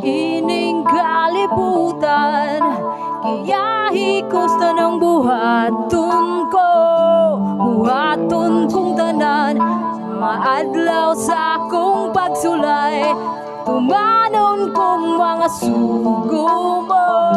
iining kalibutan Kaya hikusta ng buhaton ko. Buhaton kong tanan Maadlaw sa akong pagsulay. Tumanon kong mga sugo mo.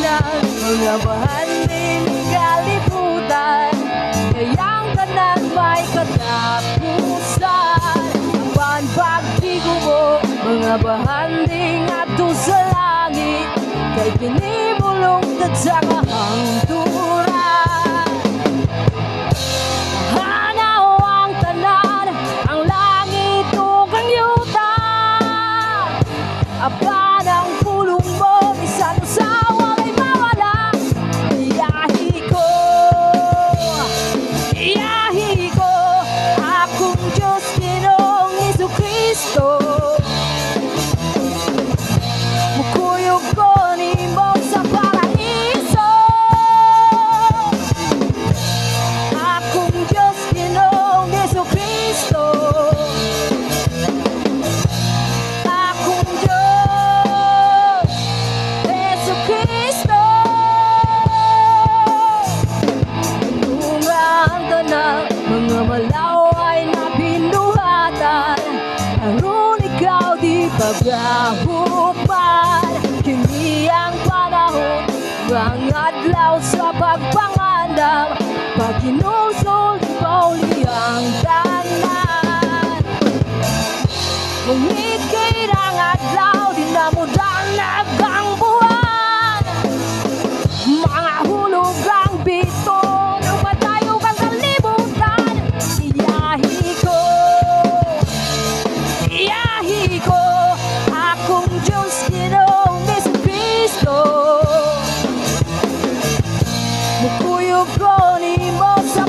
Tanan mga bahanin kalibutan Kayang tanan may katapusan. Ang pagbigo mo? Mga bahaning ato sa langit. Kay kinibulong sa kahangturan Hanaw ang tanan, ang langit o hubad Kini ang panahon. Mga adlaw sa pagpangandam Pag inusol, ikaw con i mostri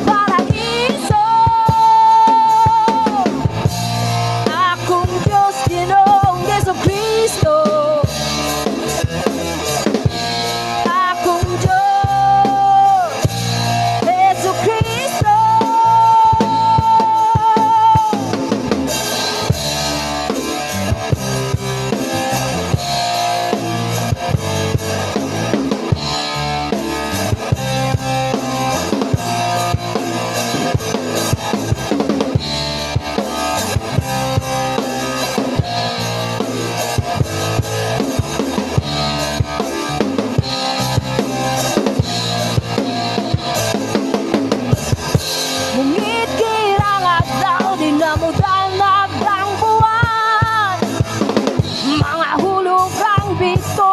be so